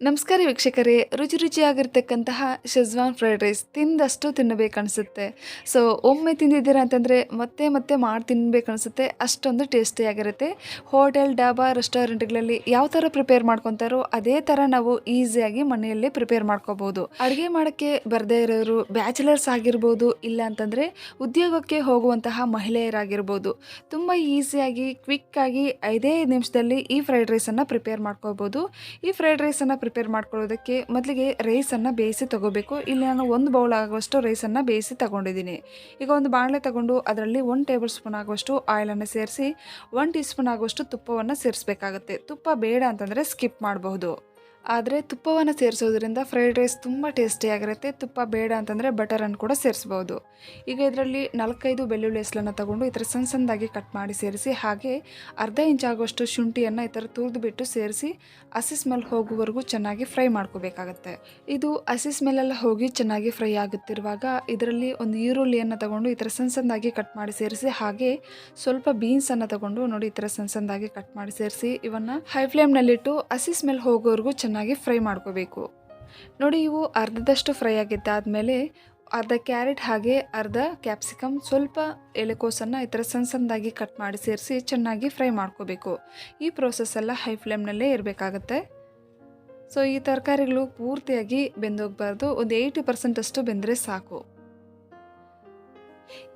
ನಮಸ್ಕಾರ ವೀಕ್ಷಕರೇ, ರುಚಿ ರುಚಿಯಾಗಿರ್ತಕ್ಕಂತಹ ಶೆಜ್ವಾನ್ ಫ್ರೈಡ್ ರೈಸ್ ತಿಂದಷ್ಟು ತಿನ್ನಬೇಕನ್ನಿಸುತ್ತೆ ಸೊ ಒಮ್ಮೆ ತಿಂದಿದ್ದೀರಾ ಅಂತಂದರೆ ಮತ್ತೆ ಮತ್ತೆ ಮಾಡಿ ತಿನ್ನಬೇಕನ್ಸುತ್ತೆ ಅಷ್ಟೊಂದು ಟೇಸ್ಟಿಯಾಗಿರುತ್ತೆ ಹೋಟೆಲ್ ಡಾಬಾ ರೆಸ್ಟೋರೆಂಟ್ಗಳಲ್ಲಿ ಯಾವ ಥರ ಪ್ರಿಪೇರ್ ಮಾಡ್ಕೊತಾರೋ ಅದೇ ಥರ ನಾವು ಈಸಿಯಾಗಿ ಮನೆಯಲ್ಲೇ ಪ್ರಿಪೇರ್ ಮಾಡ್ಕೋಬೋದು. ಅಡುಗೆ ಮಾಡೋಕ್ಕೆ ಬರದೇ ಇರೋರು ಬ್ಯಾಚುಲರ್ಸ್ ಆಗಿರ್ಬೋದು, ಇಲ್ಲ ಅಂತಂದರೆ ಉದ್ಯೋಗಕ್ಕೆ ಹೋಗುವಂತಹ ಮಹಿಳೆಯರಾಗಿರ್ಬೋದು. ತುಂಬ ಈಸಿಯಾಗಿ ಕ್ವಿಕ್ಕಾಗಿ ಐದೇ ನಿಮಿಷದಲ್ಲಿ ಈ ಫ್ರೈಡ್ ರೈಸನ್ನು ಪ್ರಿಪೇರ್ ಮಾಡ್ಕೋಬೋದು. ಈ ಫ್ರೈಡ್ ರೈಸನ್ನು ಪ್ರಿಪೇರ್ ಮಾಡ್ಕೊಳ್ಳೋದಕ್ಕೆ ಮೊದಲಿಗೆ ರೈಸನ್ನು ಬೇಯಿಸಿ ತಗೋಬೇಕು. ಇಲ್ಲಿ ನಾನು ಒಂದು ಬೌಲ್ ಆಗುವಷ್ಟು ರೈಸನ್ನು ಬೇಯಿಸಿ ತಗೊಂಡಿದ್ದೀನಿ. ಈಗ ಒಂದು ಬಾಣಲೆ ತಗೊಂಡು ಅದರಲ್ಲಿ ಒನ್ ಟೇಬಲ್ ಸ್ಪೂನ್ ಆಗುವಷ್ಟು ಆಯಿಲನ್ನು ಸೇರಿಸಿ ಒನ್ ಟೀ ಸ್ಪೂನ್ ಆಗುವಷ್ಟು ತುಪ್ಪವನ್ನು ಸೇರಿಸಬೇಕಾಗುತ್ತೆ. ತುಪ್ಪ ಬೇಡ ಅಂತಂದರೆ ಸ್ಕಿಪ್ ಮಾಡಬಹುದು. ಆದರೆ ತುಪ್ಪವನ್ನು ಸೇರಿಸೋದ್ರಿಂದ ಫ್ರೈಡ್ ರೈಸ್ ತುಂಬ ಟೇಸ್ಟಿಯಾಗಿರುತ್ತೆ ತುಪ್ಪ ಬೇಡ ಅಂತಂದರೆ ಬಟರನ್ನು ಕೂಡ ಸೇರಿಸ್ಬೋದು. ಈಗ ಇದರಲ್ಲಿ ನಾಲ್ಕೈದು ಬೆಳ್ಳುಳ್ಳಿ ಹೆಸಲನ್ನು ತಗೊಂಡು ಈ ಥರ ಸಣ್ಣ ಸಣ್ಣದಾಗಿ ಕಟ್ ಮಾಡಿ ಸೇರಿಸಿ, ಹಾಗೆ ಅರ್ಧ ಇಂಚ್ ಆಗುವಷ್ಟು ಶುಂಠಿಯನ್ನು ಈ ಥರ ತುರಿದು ಬಿಟ್ಟು ಸೇರಿಸಿ ಹಸಿ ಸ್ಮೆಲ್ ಹೋಗುವವರೆಗೂ ಚೆನ್ನಾಗಿ ಫ್ರೈ ಮಾಡ್ಕೋಬೇಕಾಗತ್ತೆ. ಇದು ಹಸಿ ಸ್ಮೆಲ್ಲೆಲ್ಲ ಹೋಗಿ ಚೆನ್ನಾಗಿ ಫ್ರೈ ಆಗುತ್ತಿರುವಾಗ ಇದರಲ್ಲಿ ಒಂದು ಈರುಳ್ಳಿಯನ್ನು ತಗೊಂಡು ಈ ಥರ ಸಣ್ಣ ಸಣ್ಣದಾಗಿ ಕಟ್ ಮಾಡಿ ಸೇರಿಸಿ, ಹಾಗೆ ಸ್ವಲ್ಪ ಬೀನ್ಸನ್ನು ತಗೊಂಡು ನೋಡಿ ಈ ಥರ ಸಣ್ಣ ಸಣ್ಣದಾಗಿ ಕಟ್ ಮಾಡಿ ಸೇರಿಸಿ, ಇವನ್ನು ಹೈ ಫ್ಲೇಮ್ನಲ್ಲಿಟ್ಟು ಹಸಿ ಸ್ಮೆಲ್ ಹೋಗೋವರೆಗೂ ಚೆನ್ನಾಗಿ ಫ್ರೈ ಮಾಡ್ಕೋಬೇಕು. ನೋಡಿ ಇವು ಅರ್ಧದಷ್ಟು ಫ್ರೈ ಆಗಿದ್ದಾದಮೇಲೆ ಅರ್ಧ ಕ್ಯಾರೆಟ್ ಹಾಗೆ ಅರ್ಧ ಕ್ಯಾಪ್ಸಿಕಮ್ ಸ್ವಲ್ಪ ಎಲೆಕೋಸನ್ನು ಈ ಥರ ಸಣ್ಣ ಸಣ್ಣದಾಗಿ ಕಟ್ ಮಾಡಿ ಸೇರಿಸಿ ಚೆನ್ನಾಗಿ ಫ್ರೈ ಮಾಡ್ಕೋಬೇಕು. ಈ ಪ್ರೋಸೆಸ್ ಎಲ್ಲ ಹೈ ಫ್ಲೇಮ್ನಲ್ಲೇ ಇರಬೇಕಾಗತ್ತೆ. ಸೊ ಈ ತರಕಾರಿಗಳು ಪೂರ್ತಿಯಾಗಿ ಬೆಂದೋಗಬಾರ್ದು. ಒಂದು ಏಯ್ಟಿ ಪರ್ಸೆಂಟಷ್ಟು ಬೆಂದರೆ ಸಾಕು.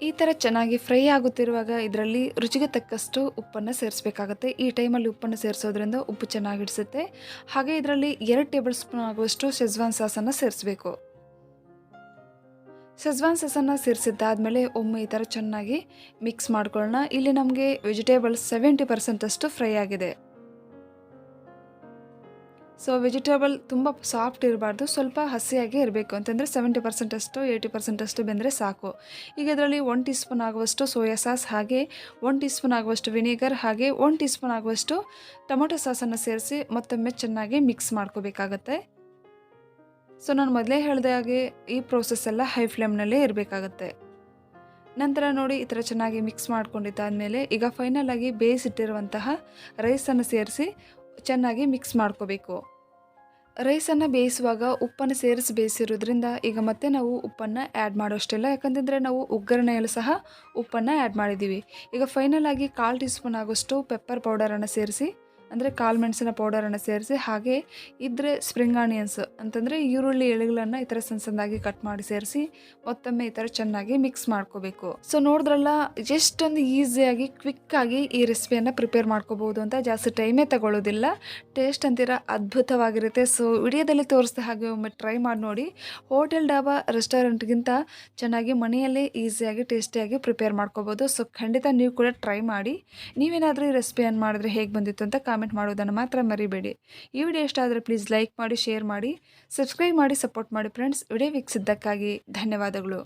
ಈ ಥರ ಚೆನ್ನಾಗಿ ಫ್ರೈ ಆಗುತ್ತಿರುವಾಗ ಇದರಲ್ಲಿ ರುಚಿಗೆ ತಕ್ಕಷ್ಟು ಉಪ್ಪನ್ನು ಸೇರಿಸಬೇಕಾಗುತ್ತೆ. ಈ ಟೈಮಲ್ಲಿ ಉಪ್ಪನ್ನು ಸೇರಿಸೋದ್ರಿಂದ ಉಪ್ಪು ಚೆನ್ನಾಗಿಡಿಸುತ್ತೆ ಹಾಗೆ ಇದರಲ್ಲಿ ಎರಡು ಟೇಬಲ್ ಸ್ಪೂನ್ ಆಗುವಷ್ಟು ಶೆಜ್ವಾನ್ ಸಾಸನ್ನು ಸೇರಿಸಬೇಕು. ಶೆಜ್ವಾನ್ ಸಾಸನ್ನು ಸೇರಿಸಿದ್ದಾದಮೇಲೆ ಒಮ್ಮೆ ಈ ಥರ ಚೆನ್ನಾಗಿ ಮಿಕ್ಸ್ ಮಾಡ್ಕೊಳ್ಳೋಣ. ಇಲ್ಲಿ ನಮಗೆ ವೆಜಿಟೇಬಲ್ಸ್ ಸೆವೆಂಟಿ ಪರ್ಸೆಂಟಷ್ಟು ಫ್ರೈ ಆಗಿದೆ. ಸೊ ವೆಜಿಟೇಬಲ್ ತುಂಬ ಸಾಫ್ಟ್ ಇರಬಾರ್ದು, ಸ್ವಲ್ಪ ಹಸಿಯಾಗಿ ಇರಬೇಕು. ಅಂತಂದರೆ ಸೆವೆಂಟಿ ಪರ್ಸೆಂಟಷ್ಟು ಏಯ್ಟಿ ಪರ್ಸೆಂಟಷ್ಟು ಬೆಂದರೆ ಸಾಕು. ಈಗ ಇದರಲ್ಲಿ ಒನ್ ಟೀ ಸ್ಪೂನ್ ಆಗುವಷ್ಟು ಸೋಯಾ ಸಾಸ್ ಹಾಗೆ ಒನ್ ಟೀ ಸ್ಪೂನ್ ಆಗುವಷ್ಟು ವಿನೆಗರ್ ಹಾಗೆ ಒನ್ ಟೀ ಸ್ಪೂನ್ ಆಗುವಷ್ಟು ಟೊಮೊಟೊ ಸಾಸನ್ನು ಸೇರಿಸಿ ಮತ್ತೊಮ್ಮೆ ಚೆನ್ನಾಗಿ ಮಿಕ್ಸ್ ಮಾಡ್ಕೋಬೇಕಾಗತ್ತೆ. ಸೊ ನಾನು ಮೊದಲೇ ಹೇಳಿದ ಹಾಗೆ ಈ ಪ್ರೋಸೆಸ್ ಎಲ್ಲ ಹೈ ಫ್ಲೇಮ್ನಲ್ಲೇ ಇರಬೇಕಾಗತ್ತೆ. ನಂತರ ನೋಡಿ ಈ ಥರ ಚೆನ್ನಾಗಿ ಮಿಕ್ಸ್ ಮಾಡ್ಕೊಂಡಿದ್ದಾದಮೇಲೆ ಈಗ ಫೈನಲ್ ಆಗಿ ಬೇಯಿಸಿಟ್ಟಿರುವಂತಹ ರೈಸನ್ನು ಸೇರಿಸಿ ಚೆನ್ನಾಗಿ ಮಿಕ್ಸ್ ಮಾಡ್ಕೋಬೇಕು. ರೈಸನ್ನು ಬೇಯಿಸುವಾಗ ಉಪ್ಪನ್ನು ಸೇರಿಸಿ ಬೇಯಿಸಿರೋದ್ರಿಂದ ಈಗ ಮತ್ತೆ ನಾವು ಉಪ್ಪನ್ನು ಆ್ಯಡ್ ಮಾಡೋಷ್ಟಿಲ್ಲ. ಯಾಕಂತಂದರೆ ನಾವು ಒಗ್ಗರಣೆಯಲ್ಲೂ ಸಹ ಉಪ್ಪನ್ನು ಆ್ಯಡ್ ಮಾಡಿದ್ದೀವಿ. ಈಗ ಫೈನಲ್ ಆಗಿ ಕಾಲು ಟೀ ಸ್ಪೂನ್ ಆಗೋಷ್ಟು ಪೆಪ್ಪರ್ ಪೌಡರನ್ನು ಸೇರಿಸಿ ಅಂದರೆ ಕಾಳು ಮೆಣಸಿನ ಪೌಡರನ್ನು ಸೇರಿಸಿ ಹಾಗೆ ಇದ್ದರೆ ಸ್ಪ್ರಿಂಗ್ ಆನಿಯನ್ಸ್ ಅಂತಂದರೆ ಈರುಳ್ಳಿ ಎಳೆಗಳನ್ನು ಈ ಥರ ಸಣ್ಣ ಸಣ್ಣದಾಗಿ ಕಟ್ ಮಾಡಿ ಸೇರಿಸಿ ಮತ್ತೊಮ್ಮೆ ಈ ಥರ ಚೆನ್ನಾಗಿ ಮಿಕ್ಸ್ ಮಾಡ್ಕೋಬೇಕು. ಸೊ ನೋಡಿದ್ರಲ್ಲ, ಎಷ್ಟೊಂದು ಈಸಿಯಾಗಿ ಕ್ವಿಕ್ಕಾಗಿ ಈ ರೆಸಿಪಿಯನ್ನು ಪ್ರಿಪೇರ್ ಮಾಡ್ಕೋಬೋದು ಅಂತ ಜಾಸ್ತಿ ಟೈಮೇ ತಗೊಳ್ಳೋದಿಲ್ಲ ಟೇಸ್ಟ್ ಅಂತೀರ ಅದ್ಭುತವಾಗಿರುತ್ತೆ. ಸೊ ವಿಡಿಯೋದಲ್ಲಿ ತೋರಿಸಿದ ಹಾಗೆ ಒಮ್ಮೆ ಟ್ರೈ ಮಾಡಿ ನೋಡಿ. ಹೋಟೆಲ್ ಡಾಬಾ ರೆಸ್ಟೋರೆಂಟ್ಗಿಂತ ಚೆನ್ನಾಗಿ ಮನೆಯಲ್ಲೇ ಈಸಿಯಾಗಿ ಟೇಸ್ಟಿಯಾಗಿ ಪ್ರಿಪೇರ್ ಮಾಡ್ಕೋಬೋದು ಸೊ ಖಂಡಿತ ನೀವು ಕೂಡ ಟ್ರೈ ಮಾಡಿ. ನೀವೇನಾದರೂ ಈ ರೆಸಿಪಿಯನ್ನು ಮಾಡಿದ್ರೆ ಹೇಗೆ ಬಂದಿತ್ತು ಅಂತ ಕಾಮೆಂಟ್ ಮಾಡೋದನ್ನು ಮಾತ್ರ ಮರಿಬೇಡಿ. ಈ ವಿಡಿಯೋ ಇಷ್ಟ ಆದರೆ ಪ್ಲೀಸ್ ಲೈಕ್ ಮಾಡಿ ಶೇರ್ ಮಾಡಿ ಸಬ್ಸ್ಕ್ರೈಬ್ ಮಾಡಿ ಸಪೋರ್ಟ್ ಮಾಡಿ ಫ್ರೆಂಡ್ಸ್ ವಿಡಿಯೋ ವೀಕ್ಷಿಸಿದ್ದಕ್ಕಾಗಿ ಧನ್ಯವಾದಗಳು.